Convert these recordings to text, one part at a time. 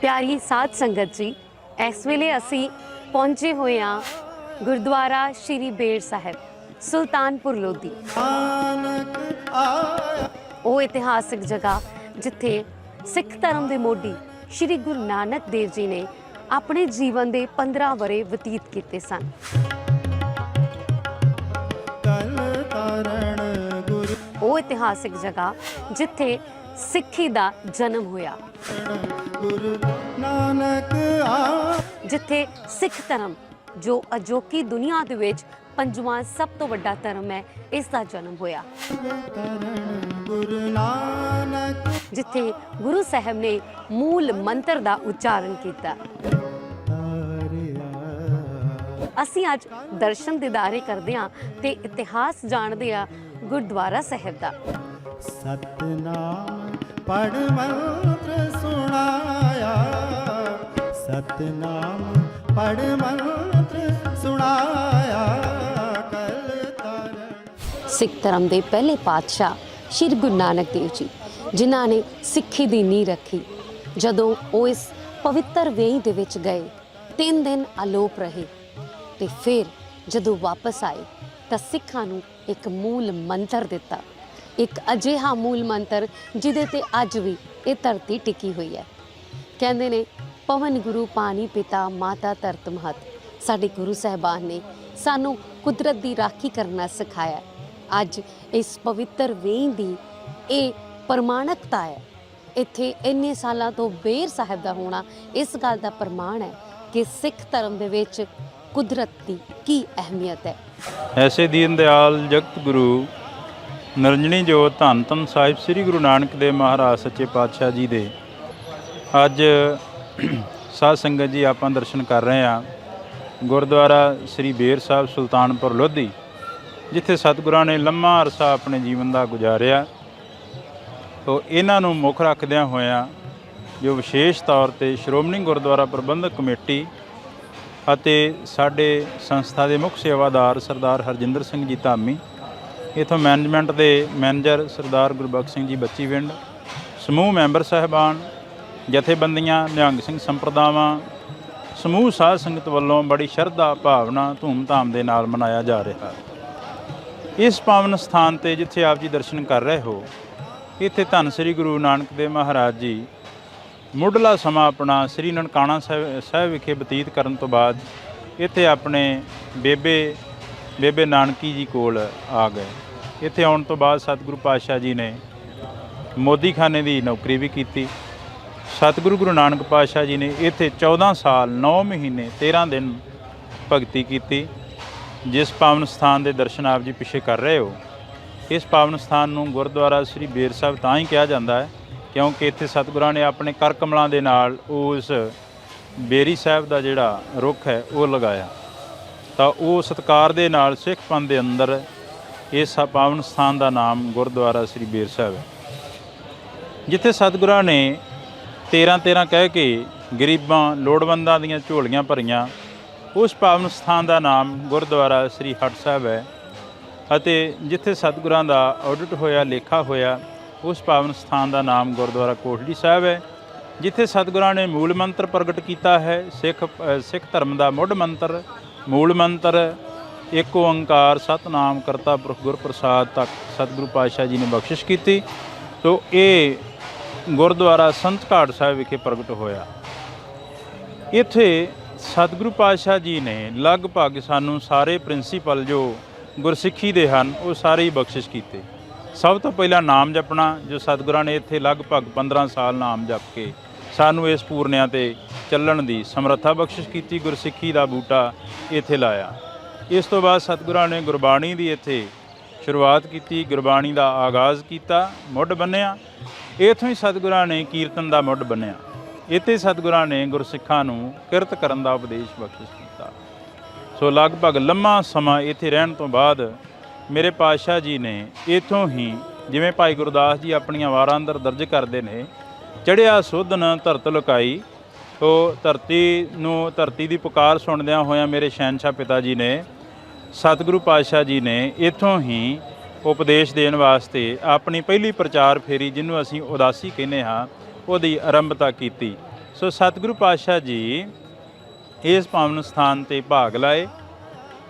ਪਿਆਰੀ ਸਾਧ ਸੰਗਤ ਜੀ, ਇਸ ਵੇਲੇ ਅਸੀਂ ਪਹੁੰਚੇ ਹੋਏ ਹਾਂ ਗੁਰਦੁਆਰਾ ਸ਼੍ਰੀ ਬੇਰ ਸਾਹਿਬ, ਸੁਲਤਾਨਪੁਰ ਲੋਧੀ। ਉਹ ਇਤਿਹਾਸਿਕ ਜਗ੍ਹਾ ਜਿੱਥੇ ਸਿੱਖ ਧਰਮ ਦੇ ਮੋਢੀ ਸ਼੍ਰੀ ਗੁਰੂ ਨਾਨਕ ਦੇਵ ਜੀ ਨੇ ਆਪਣੇ ਜੀਵਨ ਦੇ 15 ਵਰੇ ਬਤੀਤ ਕੀਤੇ ਸਨ। ਉਹ ਇਤਿਹਾਸਿਕ ਜਗ੍ਹਾ ਜਿੱਥੇ ਸਿੱਖੀ ਦਾ ਜਨਮ ਹੋਇਆ। ਜਿੱਥੇ ਸਿੱਖ ਧਰਮ ਜੋ ਅਜੋਕੀ ਦੁਨੀਆ ਦੇ ਵਿੱਚ ਪੰਜਵਾਂ ਸਭ ਤੋਂ ਵੱਡਾ ਧਰਮ ਹੈ ਇਸ ਦਾ ਜਨਮ ਹੋਇਆ। ਜਿੱਥੇ ਗੁਰੂ ਸਾਹਿਬ ਨੇ ਮੂਲ ਮੰਤਰ ਦਾ ਉਚਾਰਨ ਕੀਤਾ। ਅਸੀਂ ਅੱਜ ਦਰਸ਼ਨ ਦਿਦਾਰੇ ਕਰਦੇ ਹਾਂ ਤੇ ਇਤਿਹਾਸ ਜਾਣਦੇ ਹਾਂ ਗੁਰਦੁਆਰਾ ਸਾਹਿਬ ਦਾ। ਸਤਨਾਮ ਪੜ ਮੰਤਰ ਸੁਣਾਇਆ। ਸਤਨਾਮ ਪੜ ਮੰਤਰ ਸੁਣਾਇਆ। ਕਲ ਤਾਰਣ ਸਿੱਖ ਧਰਮ ਦੇ ਪਹਿਲੇ ਪਾਤਸ਼ਾਹ ਸ਼੍ਰੀ ਗੁਰੂ ਨਾਨਕ ਦੇਵ ਜੀ, ਜਿਨ੍ਹਾਂ ਨੇ ਸਿੱਖੀ ਦੀ ਨੀਂਹ ਰੱਖੀ। ਜਦੋਂ ਉਹ ਇਸ ਪਵਿੱਤਰ ਵੇਈ ਦੇ ਵਿੱਚ ਗਏ, ਤਿੰਨ ਦਿਨ ਅਲੋਪ ਰਹੇ ਤੇ ਫਿਰ ਜਦੋਂ ਵਾਪਸ ਆਏ, ਤਾਂ ਸਿੱਖਾਂ ਨੂੰ ਇੱਕ ਮੂਲ ਮੰਤਰ ਦਿੱਤਾ। ਇੱਕ ਅਜਿਹਾ ਮੂਲ ਮੰਤਰ ਜਿਹਦੇ ਤੇ ਅੱਜ ਵੀ ਇਹ ਧਰਤੀ ਟਿਕੀ ਹੋਈ ਹੈ। ਕਹਿੰਦੇ ਨੇ, ਪਵਨ ਗੁਰੂ ਪਾਣੀ ਪਿਤਾ ਮਾਤਾ ਧਰਤ ਮਹਤ। ਸਾਡੇ ਗੁਰੂ ਸਾਹਿਬਾਨ ਨੇ ਸਾਨੂੰ ਕੁਦਰਤ ਦੀ ਰਾਖੀ ਕਰਨਾ ਸਿਖਾਇਆ। ਅੱਜ ਇਸ ਪਵਿੱਤਰ ਵੇਈ ਦੀ ਇਹ ਪ੍ਰਮਾਣਕਤਾ ਹੈ। ਇੱਥੇ ਇੰਨੇ ਸਾਲਾਂ ਤੋਂ ਬੇਰ ਸਾਹਿਬ ਦਾ ਹੋਣਾ ਇਸ ਗੱਲ ਦਾ ਪ੍ਰਮਾਣ ਹੈ ਕਿ ਸਿੱਖ ਧਰਮ ਦੇ ਵਿੱਚ ਕੁਦਰਤ ਦੀ ਕੀ ਅਹਿਮੀਅਤ ਹੈ। ਐਸੇ ਦੀਨ ਦਿਆਲ ਜਗਤ ਗੁਰੂ ਨਰੰਜਣੀ ਜੋਤ ਧੰਨ ਧੰਨ ਸਾਹਿਬ ਸ੍ਰੀ ਗੁਰੂ ਨਾਨਕ ਦੇਵ ਮਹਾਰਾਜ ਸੱਚੇ ਪਾਤਸ਼ਾਹ ਜੀ ਦੇ। ਅੱਜ ਸਾਧ ਸੰਗਤ ਜੀ ਆਪਾਂ ਦਰਸ਼ਨ ਕਰ ਰਹੇ ਹਾਂ ਗੁਰਦੁਆਰਾ ਸ੍ਰੀ ਬੇਰ ਸਾਹਿਬ ਸੁਲਤਾਨਪੁਰ ਲੋਧੀ, ਜਿੱਥੇ ਸਤਿਗੁਰਾਂ ਨੇ ਲੰਮਾ ਅਰਸਾ ਆਪਣੇ ਜੀਵਨ ਦਾ ਗੁਜ਼ਾਰਿਆ। ਤੋ ਇਹਨਾਂ ਨੂੰ ਮੁੱਖ ਰੱਖਦਿਆਂ ਹੋਇਆਂ ਜੋ ਵਿਸ਼ੇਸ਼ ਤੌਰ ਤੇ ਸ਼੍ਰੋਮਣੀ ਗੁਰਦੁਆਰਾ ਪ੍ਰਬੰਧਕ ਕਮੇਟੀ ਅਤੇ ਸਾਡੇ ਸੰਸਥਾ ਦੇ ਮੁੱਖ ਸੇਵਾਦਾਰ ਸਰਦਾਰ ਹਰਜਿੰਦਰ ਸਿੰਘ ਜੀ ਧਾਮੀ ਇਥੋਂ ਮੈਨੇਜਮੈਂਟ ਦੇ ਮੈਨੇਜਰ ਸਰਦਾਰ ਗੁਰਬਖਸ਼ ਸਿੰਘ ਜੀ ਬੱਚੀ ਬੱਚੀਵਿੰਡ ਸਮੂਹ ਮੈਂਬਰ ਸਹਿਬਾਨ, ਜਥੇਬੰਦੀਆਂ, ਨਿਹੰਗ ਸਿੰਘ ਸੰਪਰਦਾਵਾਂ, ਸਮੂਹ ਸਾਧ ਸੰਗਤ ਵੱਲੋਂ ਬੜੀ ਸ਼ਰਧਾ, ਭਾਵਨਾ, ਧੂਮ-ਧਾਮ ਦੇ ਨਾਲ ਮਨਾਇਆ ਜਾ ਰਿਹਾ ਹੈ। ਇਸ ਪਾਵਨ ਸਥਾਨ ਤੇ ਜਿੱਥੇ ਆਪ ਜੀ ਦਰਸ਼ਨ ਕਰ ਰਹੇ ਹੋ, ਇੱਥੇ ਧੰਨ ਸ੍ਰੀ ਗੁਰੂ ਨਾਨਕ ਦੇਵ ਮਹਾਰਾਜ ਜੀ ਮੁੱਢਲਾ ਸਮਾਂ ਆਪਣਾ ਸ੍ਰੀ ਨਨਕਾਣਾ ਸਾਹਿਬ ਸਾਹਿਬ ਵਿਖੇ ਬਤੀਤ ਕਰਨ ਤੋਂ ਬਾਅਦ ਇੱਥੇ ਆਪਣੇ ਬੇਬੇ ਬੇਬੇ ਨਾਨਕੀ ਜੀ ਕੋਲ ਆ ਗਏ। ਇੱਥੇ ਆਉਣ ਤੋਂ ਬਾਅਦ ਸਤਿਗੁਰੂ ਪਾਤਸ਼ਾਹ ਜੀ ਨੇ ਮੋਦੀਖਾਨੇ ਦੀ ਨੌਕਰੀ ਵੀ ਕੀਤੀ। ਸਤਿਗੁਰੂ ਗੁਰੂ ਨਾਨਕ ਪਾਤਸ਼ਾਹ ਜੀ ਨੇ ਇੱਥੇ 14 ਸਾਲ 9 ਮਹੀਨੇ 13 ਦਿਨ ਭਗਤੀ ਕੀਤੀ। ਜਿਸ ਪਾਵਨ ਸਥਾਨ ਦੇ ਦਰਸ਼ਨ ਆਪ ਜੀ ਪਿੱਛੇ ਕਰ ਰਹੇ ਹੋ। ਇਸ ਪਾਵਨ ਸਥਾਨ ਨੂੰ ਗੁਰਦੁਆਰਾ ਸ੍ਰੀ ਬੇਰ ਸਾਹਿਬ ਤਾਂ ਹੀ ਕਿਹਾ ਜਾਂਦਾ ਹੈ, ਕਿਉਂਕਿ ਇੱਥੇ ਸਤਿਗੁਰਾਂ ਨੇ ਆਪਣੇ ਕਰ ਕਮਲਾਂ ਦੇ ਨਾਲ ਉਸ ਬੇਰੀ ਸਾਹਿਬ ਦਾ ਜਿਹੜਾ ਰੁੱਖ ਹੈ, ਉਹ ਲਗਾਇਆ। ਤਾਂ ਉਹ ਸਤਕਾਰ ਦੇ ਨਾਲ ਸਿੱਖ ਪੰਥ ਦੇ ਅੰਦਰ ਇਸ ਪਾਵਨ ਸਥਾਨ ਦਾ ਨਾਮ ਗੁਰਦੁਆਰਾ ਸ੍ਰੀ ਬੇਰ ਸਾਹਿਬ ਹੈ। ਜਿੱਥੇ ਸਤਿਗੁਰਾਂ ਨੇ 13 13 ਕਹਿ ਕੇ ਗਰੀਬਾਂ, ਲੋੜਵੰਦਾਂ ਦੀਆਂ ਝੋਲੀਆਂ ਭਰੀਆਂ, ਉਸ ਪਾਵਨ ਸਥਾਨ ਦਾ ਨਾਮ ਗੁਰਦੁਆਰਾ ਸ੍ਰੀ ਹਟ ਸਾਹਿਬ ਹੈ ਅਤੇ ਜਿੱਥੇ ਸਤਿਗੁਰਾਂ ਦਾ ਆਡਿਟ ਹੋਇਆ, ਲੇਖਾ ਹੋਇਆ, ਉਸ ਪਾਵਨ ਸਥਾਨ ਦਾ ਨਾਮ ਗੁਰਦੁਆਰਾ ਕੋਟਲੀ ਸਾਹਿਬ ਹੈ, ਜਿੱਥੇ ਸਤਿਗੁਰਾਂ ਨੇ ਮੂਲ ਮੰਤਰ ਪ੍ਰਗਟ ਕੀਤਾ ਹੈ, ਸਿੱਖ ਸਿੱਖ ਧਰਮ ਦਾ ਮੁੱਢ ਮੰਤਰ ਮੂਲ ਮੰਤਰ ਇੱਕ ਓੰਕਾਰ ਸਤਨਾਮ ਕਰਤਾ ਪੁਰਖ ਗੁਰ ਪ੍ਰਸਾਦ ਤੱਕ ਸਤਿਗੁਰੂ ਪਾਤਸ਼ਾਹ ਜੀ ਨੇ ਬਖਸ਼ਿਸ਼ ਕੀਤੀ। ਸੋ ਇਹ ਗੁਰਦੁਆਰਾ ਸੰਤ ਘਾਟ ਸਾਹਿਬ ਵਿਖੇ ਪ੍ਰਗਟ ਹੋਇਆ। ਇੱਥੇ ਸਤਿਗੁਰੂ ਪਾਤਸ਼ਾਹ ਜੀ ਨੇ ਲਗਭਗ ਸਾਨੂੰ ਸਾਰੇ ਪ੍ਰਿੰਸੀਪਲ ਜੋ ਗੁਰਸਿੱਖੀ ਦੇ ਹਨ, ਉਹ ਸਾਰੇ ਹੀ ਬਖਸ਼ਿਸ਼ ਕੀਤੇ। ਸਭ ਤੋਂ ਪਹਿਲਾਂ ਨਾਮ ਜਪਣਾ, ਜੋ ਸਤਿਗੁਰਾਂ ਨੇ ਇੱਥੇ ਲਗਭਗ 15 ਸਾਲ ਨਾਮ ਜਪ ਕੇ ਸਾਨੂੰ ਇਸ ਪੂਰਨਿਆਂ ਤੇ ਚੱਲਣ ਦੀ ਸਮਰੱਥਾ ਬਖਸ਼ਿਸ਼ ਕੀਤੀ, ਗੁਰਸਿੱਖੀ ਦਾ ਬੂਟਾ ਇੱਥੇ ਲਾਇਆ। ਇਸ ਤੋਂ ਬਾਅਦ ਸਤਿਗੁਰਾਂ ਨੇ ਗੁਰਬਾਣੀ ਦੀ ਇੱਥੇ ਸ਼ੁਰੂਆਤ ਕੀਤੀ, ਗੁਰਬਾਣੀ ਦਾ ਆਗਾਜ਼ ਕੀਤਾ, ਮੁੱਢ ਬੰਨਿਆ। ਇਥੋਂ ਹੀ ਸਤਿਗੁਰਾਂ ਨੇ ਕੀਰਤਨ ਦਾ ਮੁੱਢ ਬੰਨਿਆ। ਇੱਥੇ ਸਤਿਗੁਰਾਂ ਨੇ ਗੁਰਸਿੱਖਾਂ ਨੂੰ ਕਿਰਤ ਕਰਨ ਦਾ ਉਪਦੇਸ਼ ਬਖਸ਼ਿਸ਼ ਕੀਤਾ। ਸੋ ਲਗਭਗ ਲੰਮਾ ਸਮਾਂ ਇੱਥੇ ਰਹਿਣ ਤੋਂ ਬਾਅਦ ਮੇਰੇ ਪਾਤਸ਼ਾਹ ਜੀ ਨੇ ਇਥੋਂ ਹੀ ਜਿਵੇਂ ਭਾਈ ਗੁਰਦਾਸ ਜੀ ਆਪਣੀਆਂ ਵਾਰਾਂ ਅੰਦਰ ਦਰਜ ਕਰਦੇ ਨੇ ਚੜਿਆ ਸੁਧਨ ਧਰਤ ਲੁਕਾਈ। ਉਹ ਧਰਤੀ ਨੂੰ, ਧਰਤੀ ਦੀ ਪੁਕਾਰ ਸੁਣਦਿਆਂ ਹੋਇਆਂ ਮੇਰੇ ਸ਼ਹਿਨशाह ਪਿਤਾ ਜੀ ਨੇ, ਸਤਿਗੁਰੂ ਪਾਤਸ਼ਾਹ ਜੀ ਨੇ ਇਥੋਂ ਹੀ ਉਪਦੇਸ਼ ਦੇਣ ਵਾਸਤੇ ਆਪਣੀ ਪਹਿਲੀ ਪ੍ਰਚਾਰ ਫੇਰੀ, ਜਿਹਨੂੰ ਅਸੀਂ ਉਦਾਸੀ ਕਹਿੰਦੇ ਹਾਂ, ਉਹਦੀ ਆਰੰਭਤਾ ਕੀਤੀ। ਸੋ ਸਤਿਗੁਰੂ ਪਾਤਸ਼ਾਹ ਜੀ ਇਸ ਪਾਵਨ ਸਥਾਨ ਤੇ ਭਾਗ ਲਾਏ।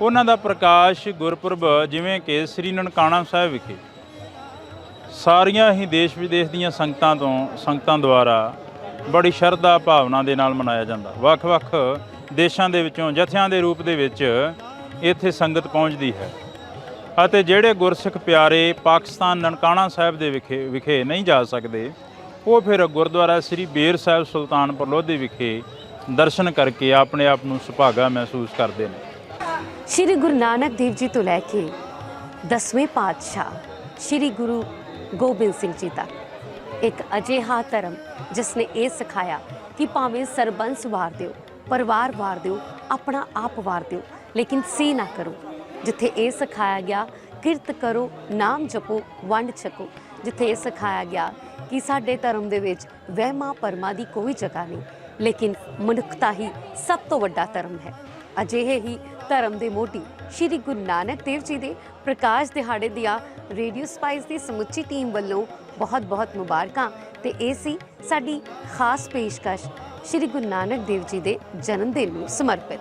ਉਹਨਾਂ ਦਾ ਪ੍ਰਕਾਸ਼ ਗੁਰਪੁਰਬ ਜਿਵੇਂ ਕਿ ਸ੍ਰੀ ਨਨਕਾਣਾ ਸਾਹਿਬ ਵਿਖੇ ਸਾਰੀਆਂ ਹੀ ਦੇਸ਼ ਵਿਦੇਸ਼ ਦੀਆਂ ਸੰਗਤਾਂ ਤੋਂ ਸੰਗਤਾਂ ਦੁਆਰਾ ਬੜੀ ਸ਼ਰਧਾ ਭਾਵਨਾ ਦੇ ਨਾਲ ਮਨਾਇਆ ਜਾਂਦਾ। ਵੱਖ-ਵੱਖ ਦੇਸ਼ਾਂ ਦੇ ਵਿੱਚੋਂ ਜਥਿਆਂ ਦੇ ਰੂਪ ਦੇ ਵਿੱਚ ਇੱਥੇ ਸੰਗਤ ਪਹੁੰਚਦੀ ਹੈ। ਅਤੇ ਜਿਹੜੇ ਗੁਰਸਿੱਖ ਪਿਆਰੇ ਪਾਕਿਸਤਾਨ ਨਨਕਾਣਾ ਸਾਹਿਬ ਦੇ ਵਿਖੇ ਵਿਖੇ ਨਹੀਂ ਜਾ ਸਕਦੇ, ਉਹ ਫਿਰ ਗੁਰਦੁਆਰਾ ਸ੍ਰੀ ਬੇਰ ਸਾਹਿਬ ਸੁਲਤਾਨਪੁਰ ਲੋਧੀ ਵਿਖੇ ਦਰਸ਼ਨ ਕਰਕੇ ਆਪਣੇ ਆਪ ਨੂੰ ਸੁਭਾਗਾ ਮਹਿਸੂਸ ਕਰਦੇ ਨੇ। ਸ਼੍ਰੀ ਗੁਰੂ ਨਾਨਕ ਦੇਵ ਜੀ ਤੋਂ ਲੈ ਕੇ ਦਸਵੇਂ ਪਾਤਸ਼ਾਹ, ਸ਼੍ਰੀ ਗੁਰੂ ਗੋਬਿੰਦ ਸਿੰਘ ਜੀ ਦਾ। ਇੱਕ ਅਜਿਹਾ ਧਰਮ ਜਿਸ ਨੇ ਇਹ ਸਿਖਾਇਆ ਕਿ ਭਾਵੇਂ ਸਰਬੰਸ ਵਾਰ ਦਿਓ, ਪਰਿਵਾਰ ਵਾਰ ਦਿਓ, ਆਪਣਾ ਆਪ ਵਾਰ ਦਿਓ, ਲੇਕਿਨ ਸੀ ਨਾ ਕਰੋ। ਜਿੱਥੇ ਇਹ ਸਿਖਾਇਆ ਗਿਆ, ਕਿਰਤ ਕਰੋ, ਨਾਮ ਜਪੋ, ਵੰਡ ਛਕੋ। ਜਿੱਥੇ ਇਹ ਸਿਖਾਇਆ ਗਿਆ ਕਿ ਸਾਡੇ ਧਰਮ ਦੇ ਵਿੱਚ ਵਹਿਮਾਂ ਪਰਮਾਂ ਦੀ ਕੋਈ ਜਗ੍ਹਾ ਨਹੀਂ, ਲੇਕਿਨ ਮਨੁੱਖਤਾ ਹੀ ਸਭ ਤੋਂ ਵੱਡਾ ਧਰਮ ਹੈ। ਅਜਿਹੇ ਹੀ ਧਰਮ ਦੇ ਮੋਢੀ। ਸ਼੍ਰੀ ਗੁਰੂ ਨਾਨਕ ਦੇਵ ਜੀ ਦੇ ਪ੍ਰਕਾਸ਼ ਦਿਹਾੜੇ ਦੀਆਂ ਰੇਡੀਓ ਸਪਾਈਸ ਦੀ ਸਮੁੱਚੀ ਟੀਮ ਵੱਲੋਂ ਬਹੁਤ-ਬਹੁਤ ਮੁਬਾਰਕਾਂ ਤੇ ਇਹ ਸੀ ਸਾਡੀ ਖਾਸ ਪੇਸ਼ਕਸ਼। ਸ਼੍ਰੀ ਗੁਰੂ ਨਾਨਕ ਦੇਵ ਜੀ ਦੇ ਜਨਮ ਦਿਨ ਨੂੰ ਸਮਰਪਿਤ।